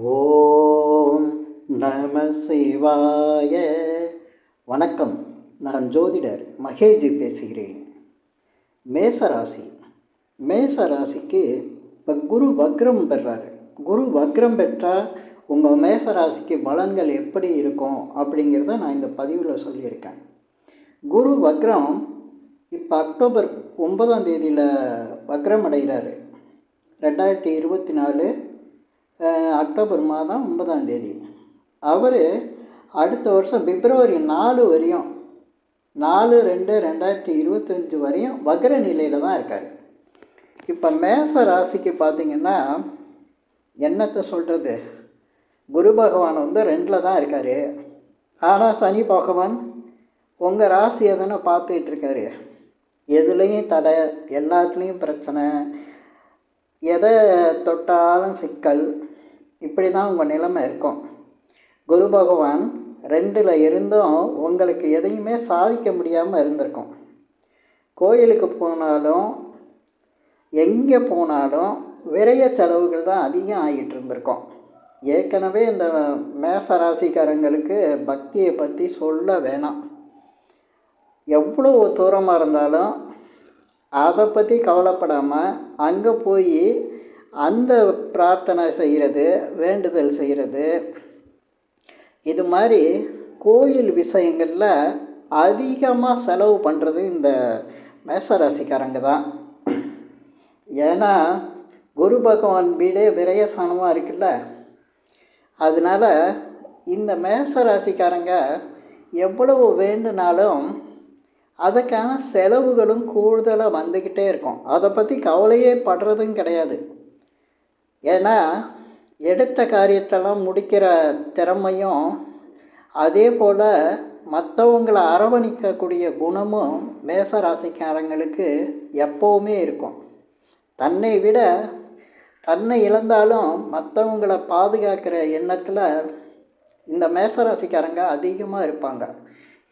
ஓம் நம சிவாய. வணக்கம். நான் ஜோதிடர் மகேஜி பேசுகிறேன். மேசராசி. மேசராசிக்கு இப்போ குரு வக்ரம் பெறாரு. குரு வக்ரம் பெற்றால் உங்கள் மேசராசிக்கு பலன்கள் எப்படி இருக்கும் அப்படிங்கிறத நான் இந்த பதிவில் சொல்லியிருக்கேன். குரு வக்ரம் இப்போ அக்டோபர் ஒன்பதாம் தேதியில் வக்ரம் அடைகிறாரு. ரெண்டாயிரத்தி இருபத்தி நாலு அக்டோபர் மாதம் ஒன்பதாம் தேதி. அவர் அடுத்த வருஷம் பிப்ரவரி நாலு வரையும் நாலு ரெண்டு ரெண்டாயிரத்தி இருபத்தஞ்சி வரையும் வக்ர நிலையில் தான் இருக்கார். இப்போ மேச ராசிக்கு பார்த்திங்கன்னா என்னத்தை சொல்கிறது குரு பகவான் வந்து ரெண்டில் தான் இருக்கார். ஆனால் சனி பகவான் உங்கள் ராசி எதுன்னு பார்த்துட்ருக்காரு எதுலேயும் தடை எல்லாத்துலேயும் பிரச்சனை. எதை தொட்டாலும் சிக்கல். இப்படி தான் உங்கள் நிலைமை இருக்கும். குரு பகவான் ரெண்டில் இருந்தும் உங்களுக்கு எதையுமே சாதிக்க முடியாமல் இருந்திருக்கும். கோயிலுக்கு போனாலும் எங்கே போனாலும் விரைய செலவுகள் தான் அதிகம் ஆகிட்டு இருந்திருக்கும். ஏற்கனவே இந்த மேச ராசிக்காரங்களுக்கு பக்தியை பற்றி சொல்ல வேணாம். எவ்வளோ தூரமாக இருந்தாலும் அதை பற்றி கவலைப்படாமல் அங்கே போய் அந்த பிரார்த்தனை செய்கிறது வேண்டுதல் செய்கிறது. இது மாதிரி கோயில் விஷயங்களில் அதிகமாக செலவு பண்ணுறது இந்த மேசராசிக்காரங்க தான். ஏன்னா குரு பகவான் வீடே விரயஸ்தானமாக இருக்குல்ல. அதனால் இந்த மேசராசிக்காரங்க எவ்வளவு வேண்டுனாலும் அதுக்கான செலவுகளும் கூடுதலாக வந்துக்கிட்டே இருக்கும். அதை பற்றி கவலையே படுறதும் கிடையாது. ஏன்னா எடுத்த காரியத்தெல்லாம் முடிக்கிற திறமையும் அதே போல் மற்றவங்களை அரவணிக்கக்கூடிய குணமும் மேசராசிக்காரங்களுக்கு எப்போவுமே இருக்கும். தன்னை விட தன்னை இழந்தாலும் மற்றவங்களை பாதுகாக்கிற எண்ணத்தில் இந்த மேசராசிக்காரங்க அதிகமாக இருப்பாங்க.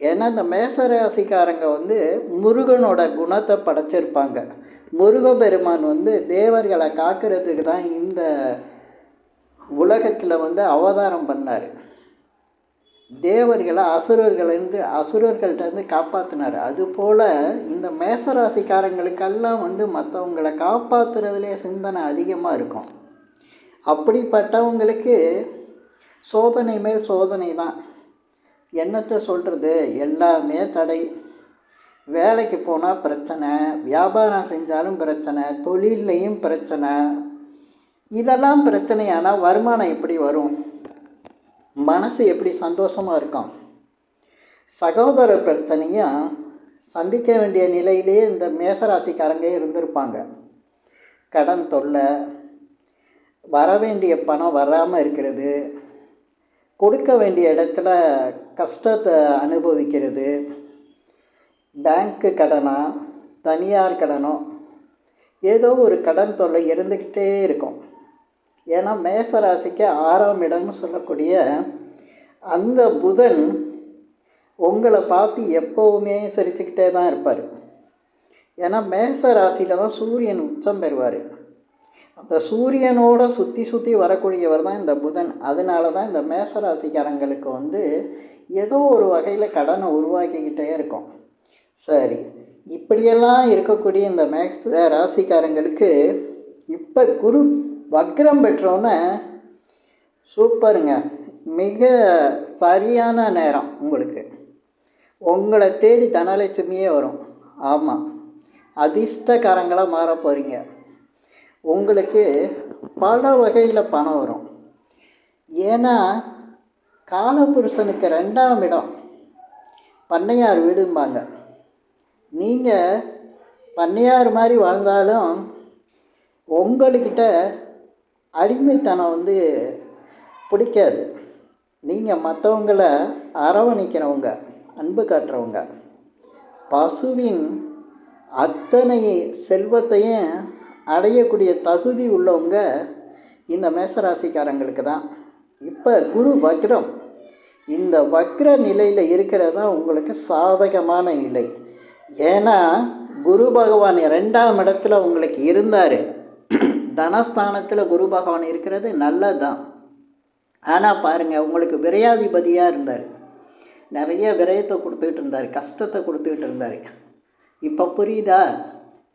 ஏன்னா இந்த மேசராசிக்காரங்க வந்து முருகனோட குணத்தை படைச்சிருப்பாங்க. முருகபெருமான் வந்து தேவர்களை காக்கிறதுக்கு தான் இந்த உலகத்தில் வந்து அவதாரம் பண்ணார். தேவர்களை அசுரர்கள்லேருந்து அசுரர்கள்ட்டேருந்து காப்பாற்றினார் அதுபோல் இந்த மேசராசிக்காரங்களுக்கெல்லாம் வந்து மற்றவங்களை காப்பாற்றுறதுலே சிந்தனை அதிகமாக இருக்கும். அப்படிப்பட்டவங்களுக்கு சோதனை மேல் சோதனை தான். என்னத்தை சொல்கிறது எல்லாமே தடை. வேலைக்கு போனால் பிரச்சனை வியாபாரம் செஞ்சாலும் பிரச்சனை தொழில்லையும் பிரச்சனை. இதெல்லாம் பிரச்சனையானால் வருமானம் எப்படி வரும்? மனசு எப்படி சந்தோஷமாக இருக்கும்? சகோதர பிரச்சனையும் சந்திக்க வேண்டிய நிலையிலேயே இந்த மேசராசிக்காரங்க இருந்திருப்பாங்க. கடன் தொல்லை வர வேண்டிய பணம் வராமல் இருக்கிறது. கொடுக்க வேண்டிய இடத்துல கஷ்டத்தை அனுபவிக்கிறது. பேங்க்கு கடனா? தனியார் கடனோ? ஏதோ ஒரு கடன் தொல்லை இருந்துக்கிட்டே இருக்கும். ஏன்னா மேசராசிக்கு ஆறாம் இடம்னு சொல்லக்கூடிய அந்த புதன் உங்களை பார்த்து எப்போவுமே சிரிச்சுக்கிட்டே தான் இருப்பார். ஏன்னா மேச ராசியில் தான் சூரியன் உச்சம் பெறுவார். அந்த சூரியனோட சுற்றி சுற்றி வரக்கூடியவர் தான் இந்த புதன். அதனால தான் இந்த மேச ராசிக்காரங்களுக்கு வந்து ஏதோ ஒரு வகையில் கடனை உருவாக்கிக்கிட்டே இருக்கும். சரி. இப்படியெல்லாம் இருக்கக்கூடிய இந்த மேக்ஸ் ராசிக்காரங்களுக்கு இப்போ குரு வக்ரம் பெற்றோன்னே சூப்பருங்க. மிக சரியான நேரம் உங்களுக்கு. உங்களை தேடி தனலட்சுமியே வரும். ஆமாம் அதிர்ஷ்டக்காரங்களாக மாற போகிறீங்க உங்களுக்கு பல வகையில் பணம் வரும். ஏன்னா காலபுருஷனுக்கு ரெண்டாம் இடம். பண்ணையார் வீடும்பாங்க. நீங்கள் பண்ணையார் மாதிரி வாழ்ந்தாலும் உங்கள்கிட்ட அடிமைத்தனம் வந்து பிடிக்காது. நீங்கள் மற்றவங்கள அரவணைக்கிறவங்க அன்பு காட்டுறவங்க பசுவின் அத்தனை செல்வத்தையும் அடையக்கூடிய தகுதி உள்ளவங்க இந்த மேசராசிக்காரங்களுக்கு தான். இப்போ குரு வக்ரம். இந்த வக்ர நிலையில் இருக்கிறது தான் உங்களுக்கு சாதகமான நிலை. ஏன்னா குரு பகவான் ரெண்டாம் இடத்துல உங்களுக்கு இருந்தார். தனஸ்தானத்தில் குரு பகவான் இருக்கிறது நல்லதுதான். ஆனால் பாருங்கள் உங்களுக்கு விரையாதிபதியாக இருந்தார். நிறைய விரயத்தை கொடுத்துக்கிட்டு இருந்தார் கஷ்டத்தை கொடுத்துக்கிட்டு இருந்தார். இப்போ புரியுதா?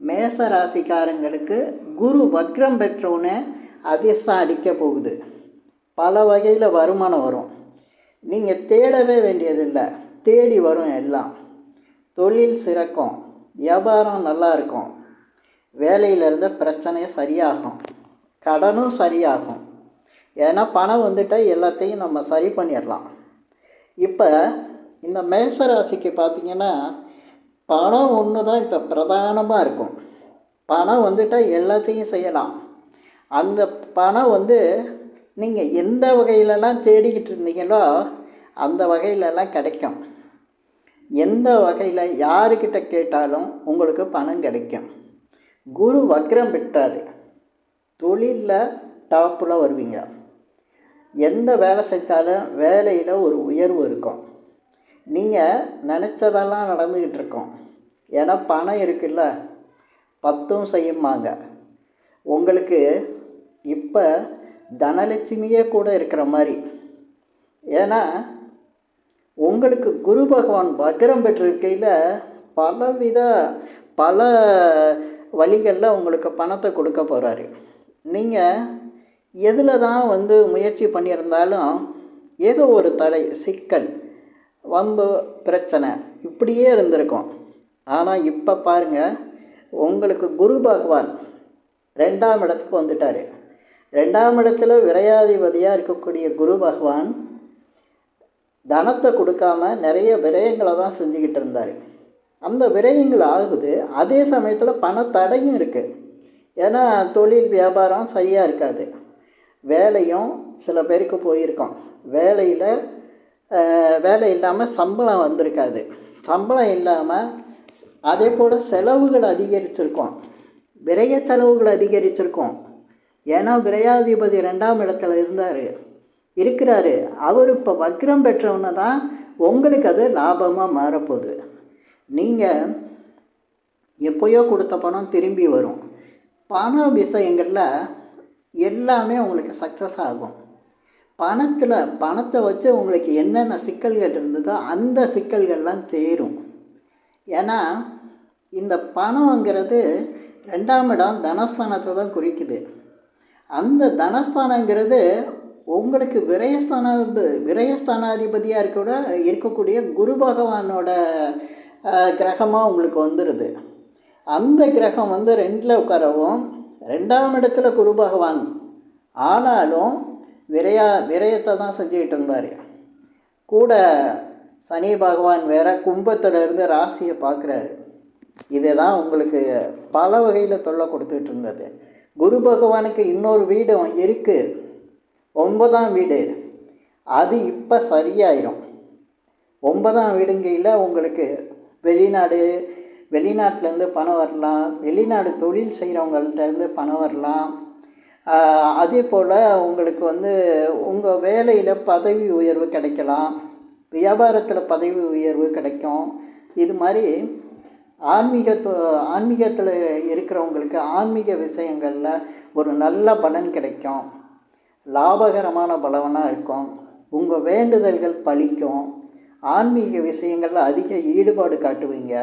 மேச ராசிக்காரங்களுக்கு குரு வக்ரம் பெற்றவுடனே அதிர்ஷ்டம் அடிக்க போகுது. பல வகையில் வருமானம் வரும். நீங்கள் தேடவே வேண்டியதில்லை. தேடி வரும் எல்லாம். தொழில் சிறக்கும் வியாபாரம் நல்லா இருக்கும். வேலையில் இருந்த பிரச்சனையே சரியாகும் கடனும் சரியாகும். ஏன்னா பணம் வந்துட்டால் எல்லாத்தையும் நம்ம சரி பண்ணிடலாம். இப்போ இந்த மேச ராசிக்கு பார்த்தீங்கன்னா பணம் ஒன்று தான் இப்போ பிரதானமாக இருக்கும். பணம் வந்துட்டால் எல்லாத்தையும் செய்யலாம். அந்த பணம் வந்து நீங்கள் எந்த வகையிலலாம் தேடிக்கிட்டு இருந்தீங்களோ அந்த வகையிலலாம் கிடைக்கும். எந்த வகையில் யாருக்கிட்ட கேட்டாலும் உங்களுக்கு பணம் கிடைக்கும். குரு வக்ரம் பெற்றார். தொழிலில் டாப்பில் வருவீங்க. எந்த வேலை செஞ்சாலும் வேலையில் ஒரு உயர்வு இருக்கும். நீங்கள் நினச்சதெல்லாம் நடந்துக்கிட்டு இருக்கோம். ஏன்னா பணம் இருக்குல்ல பத்தும் செய்யுமாங்க உங்களுக்கு இப்போ தனலட்சுமியே கூட இருக்கிற மாதிரி. ஏன்னா உங்களுக்கு குரு பகவான் வக்ரம் பெற்றிருக்கையில் பலவித பல வழிகளில் உங்களுக்கு பணத்தை கொடுக்க போகிறாரு நீங்கள் எதில் தான் வந்து முயற்சி பண்ணியிருந்தாலும் ஏதோ ஒரு தடை சிக்கல் வம்பு பிரச்சனை இப்படியே இருந்திருக்கும். ஆனால் இப்போ பாருங்கள் உங்களுக்கு குரு பகவான் ரெண்டாம் இடத்துக்கு வந்துட்டார். ரெண்டாம் இடத்துல விரையாதிபதியாக இருக்கக்கூடிய குரு பகவான் தனத்தை கொடுக்காம நிறைய விரயங்களை தான் செஞ்சுக்கிட்டு இருந்தார். அந்த விரயங்கள் ஆகுது. அதே சமயத்தில் பணத்தடையும் இருக்குது ஏன்னா தொழில் வியாபாரம் சரியாக இருக்காது. வேலையும் சில பேருக்கு போயிருக்கோம். வேலையில் வேலை இல்லாமல் சம்பளம் வந்திருக்காது. சம்பளம் இல்லாமல் அதே போல் செலவுகள் அதிகரிச்சிருக்கோம். விரய செலவுகள் அதிகரிச்சிருக்கோம். ஏன்னா விரையாதிபதி ரெண்டாம் இடத்துல இருந்தார். இருக்கிறாரு. அவர் இப்போ வக்ரம் பெற்றவன தான் உங்களுக்கு அது லாபமாக மாறப்போகுது. நீங்கள் எப்போயோ கொடுத்த பணம் திரும்பி வரும். பண விஷயங்களில் எல்லாமே உங்களுக்கு சக்ஸஸ் ஆகும். பணத்தில் பணத்தை வச்சு உங்களுக்கு என்னென்ன சிக்கல்கள் இருந்ததோ அந்த சிக்கல்கள்லாம் தேரும். ஏன்னா இந்த பணங்கிறது ரெண்டாம் இடம் தனஸ்தானத்தை தான் குறிக்குது. அந்த தனஸ்தானங்கிறது உங்களுக்கு விரயஸ்தான விரயஸ்தானாதிபதியாக இருக்க இருக்கக்கூடிய குரு பகவானோட கிரகமாக உங்களுக்கு வந்துடுது அந்த கிரகம் வந்து ரெண்டில் உட்காரவும் ரெண்டாம் இடத்துல குரு பகவான். ஆனாலும் விரையா விரயத்தை தான் செஞ்சுக்கிட்டு இருந்தார். கூட சனி பகவான் வேற கும்பத்தில் இருந்து ராசியை பார்க்குறாரு இதுதான் உங்களுக்கு பல வகையில் தொல்லை கொடுத்துட்டு இருந்தது. குரு பகவானுக்கு இன்னொரு வீடும் இருக்குது ஒன்பதாம் வீடு. அது இப்போ சரியாயிரும். ஒன்பதாம் வீடுங்கையில் உங்களுக்கு வெளிநாடு வெளிநாட்டிலேருந்து பணம் வரலாம். வெளிநாடு தொழில் செய்கிறவங்கள்ட்டேருந்து பணம் வரலாம். அதே போல் உங்களுக்கு வந்து உங்கள் வேலையில் பதவி உயர்வு கிடைக்கலாம். வியாபாரத்தில் பதவி உயர்வு கிடைக்கும். இது மாதிரி ஆன்மீகத்து ஆன்மீகத்தில் இருக்கிறவங்களுக்கு ஆன்மீக விஷயங்களில் ஒரு நல்ல பலன் கிடைக்கும். லாபகரமான பலவனாக இருக்கும். உங்கள் வேண்டுதல்கள் பழிக்கும். ஆன்மீக விஷயங்களில் அதிக ஈடுபாடு காட்டுவீங்க.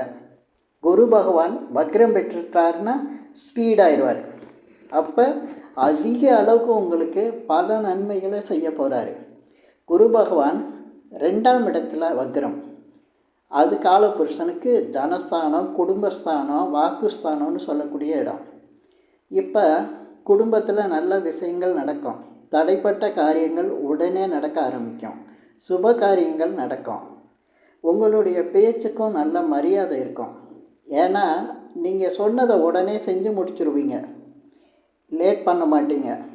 குரு பகவான் வக்ரம் பெற்றுட்டார்னா ஸ்பீடாயிடுவார் அப்போ அதிக அளவுக்கு உங்களுக்கு பல நன்மைகளை செய்ய போகிறாரு குரு பகவான் ரெண்டாம் இடத்துல வக்ரம். அது காலபுருஷனுக்கு தனஸ்தானம் குடும்பஸ்தானம் வாக்குஸ்தானம்னு சொல்லக்கூடிய இடம். இப்போ குடும்பத்தில் நல்ல விஷயங்கள் நடக்கும். தடைப்பட்ட காரியங்கள் உடனே நடக்க ஆரம்பிக்கும். சுப காரியங்கள் நடக்கும். உங்களுடைய பேச்சுக்கும் நல்ல மரியாதை இருக்கும். ஏன்னா நீங்கள் சொன்னதை உடனே செஞ்சு முடிச்சிருவீங்க. லேட் பண்ண மாட்டீங்க.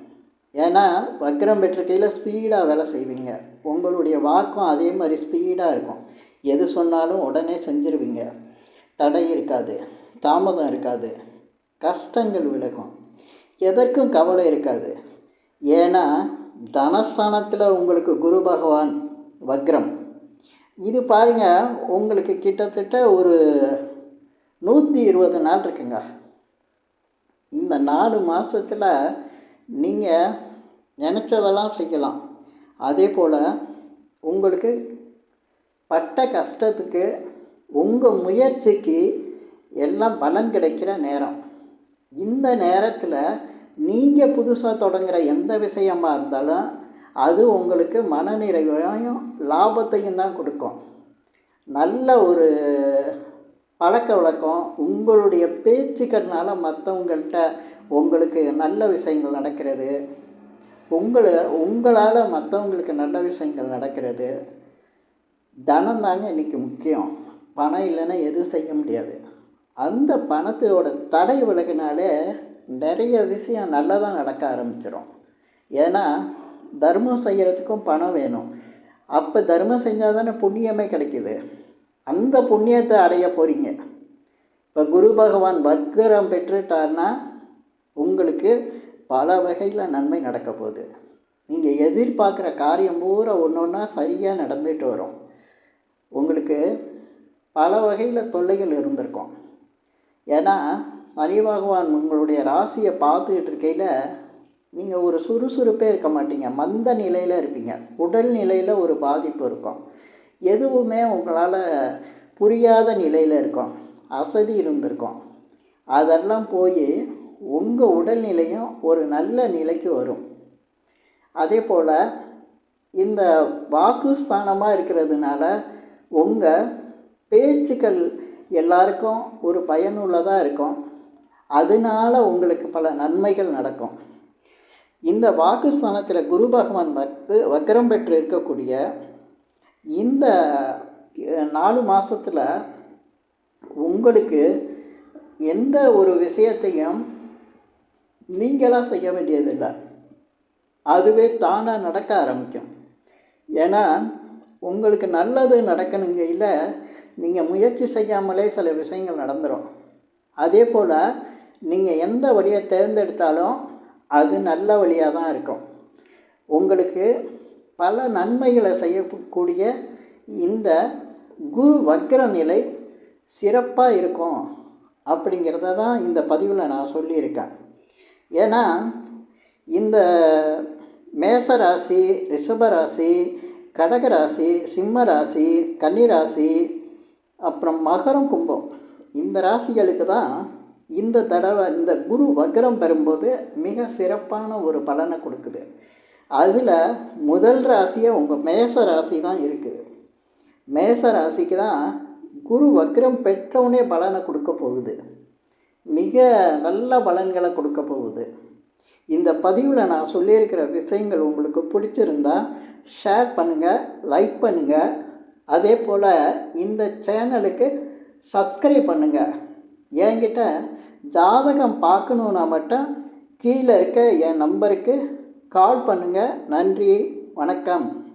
ஏன்னா வக்ரம் பெற்றிருக்கையில் ஸ்பீடாக வேலை செய்வீங்க. உங்களுடைய வாக்கும் அதே மாதிரி ஸ்பீடாக இருக்கும். எது சொன்னாலும் உடனே செஞ்சிருவீங்க. தடை இருக்காது. தாமதம் இருக்காது. கஷ்டங்கள் விலகும். எதற்கும் கவலை இருக்காது. ஏன்னா தனஸ்தானத்தில் உங்களுக்கு குரு பகவான் வக்ரம். இது பாருங்கள் உங்களுக்கு கிட்டத்தட்ட ஒரு நூற்றி இருபது நாள் இருக்குங்க. இந்த நாலு மாதத்தில் நீங்கள் நினச்சதெல்லாம் செய்யலாம். அதே போல் உங்களுக்கு பட்ட கஷ்டத்துக்கு உங்கள் முயற்சிக்கு எல்லாம் பலன் கிடைக்கிற நேரம். இந்த நேரத்தில் நீங்கள் புதுசாக தொடங்குற எந்த விஷயமா இருந்தாலும் அது உங்களுக்கு மனநிறைவையும் லாபத்தையும் தான் கொடுக்கும். நல்ல ஒரு பழக்க வழக்கம் உங்களுடைய பேச்சுக்கள்னால மற்றவங்கள்ட்ட உங்களுக்கு நல்ல விஷயங்கள் நடக்கிறது. உங்களை உங்களால் மற்றவங்களுக்கு நல்ல விஷயங்கள் நடக்கிறது. தனம் தாங்க இன்றைக்கி முக்கியம். பணம் இல்லைன்னா எதுவும் செய்ய முடியாது. அந்த பணத்தோட தடை விலகினாலே நிறைய விஷயம் நல்லதாக நடக்க ஆரம்பிச்சிடும் ஏன்னா தர்மம் செய்கிறதுக்கும் பணம் வேணும். அப்போ தர்மம் செஞ்சால் தானே புண்ணியமே கிடைக்குது. அந்த புண்ணியத்தை அடைய போகிறீங்க இப்போ குரு பகவான் வக்கரம் பெற்றுட்டார்னா உங்களுக்கு பல வகையில் நன்மை நடக்க போகுது. நீங்கள் எதிர்பார்க்குற காரியம் பூரா ஒன்று ஒன்றா சரியாக நடந்துட்டு வரும். உங்களுக்கு பல வகையில் தொல்லைகள் இருந்திருக்கும். ஏன்னா சனி பகவான் உங்களுடைய ராசியை பார்த்துக்கிட்டு இருக்கையில் நீங்கள் ஒரு சுறுசுறுப்பே இருக்க மாட்டீங்க. மந்த நிலையில் இருப்பீங்க. உடல் நிலையில் ஒரு பாதிப்பு இருக்கும். எதுவுமே உங்களால் புரியாத நிலையில் இருக்கும். அசதி இருந்திருக்கும். அதெல்லாம் போய் உங்கள் உடல்நிலையும் ஒரு நல்ல நிலைக்கு வரும். அதே போல் இந்த வாக்குஸ்தானமாக இருக்கிறதுனால உங்கள் பேச்சுக்கள் எல்லாருக்கும் ஒரு பயனுள்ளதாக இருக்கும். அதனால உங்களுக்கு பல நன்மைகள் நடக்கும். இந்த வாக்குஸ்தானத்தில் குரு பகவான் வக்கு வக்கரம் பெற்று இருக்கக்கூடிய இந்த நாலு மாதத்தில் உங்களுக்கு எந்த ஒரு விஷயத்தையும் நீங்களாக செய்ய வேண்டியதில்லை. அதுவே தானாக நடக்க ஆரம்பிக்கும். ஏன்னா உங்களுக்கு நல்லது நடக்கணுங்கையில் நீங்கள் முயற்சி செய்யாமலே சில விஷயங்கள் நடந்துடும் அதே போல் நீங்கள் எந்த வழியை தேர்ந்தெடுத்தாலும் அது நல்ல வழியாக தான் இருக்கும். உங்களுக்கு பல நன்மைகளை செய்யக்கூடிய இந்த குரு வக்ர நிலை சிறப்பாக இருக்கும் அப்படிங்கிறத தான் இந்த பதிவில் நான் சொல்லியிருக்கேன். ஏன்னா இந்த மேசராசி ரிஷபராசி கடகராசி சிம்ம ராசி கன்னிராசி அப்புறம் மகரம் கும்பம் இந்த ராசிகளுக்கு தான் இந்த தடவை இந்த குரு வக்ரம் பெறும்போது மிக சிறப்பான ஒரு பலனை கொடுக்குது. அதில் முதல் ராசியை உங்கள் மேச ராசி தான் இருக்குது. மேச ராசிக்கு தான் குரு வக்ரம் பெற்றவுடனே பலனை கொடுக்க போகுது. மிக நல்ல பலன்களை கொடுக்க போகுது. இந்த பதிவில் நான் சொல்லியிருக்கிற விஷயங்கள் உங்களுக்கு பிடிச்சிருந்தா ஷேர் பண்ணுங்கள் லைக் பண்ணுங்கள் அதே போல் இந்த சேனலுக்கு சப்ஸ்கிரைப் பண்ணுங்கள் என்கிட்ட ஜாதகம் பார்க்கணுன்னா மட்டும் கீழே இருக்க என் நம்பருக்கு கால் பண்ணுங்கள் நன்றி. வணக்கம்.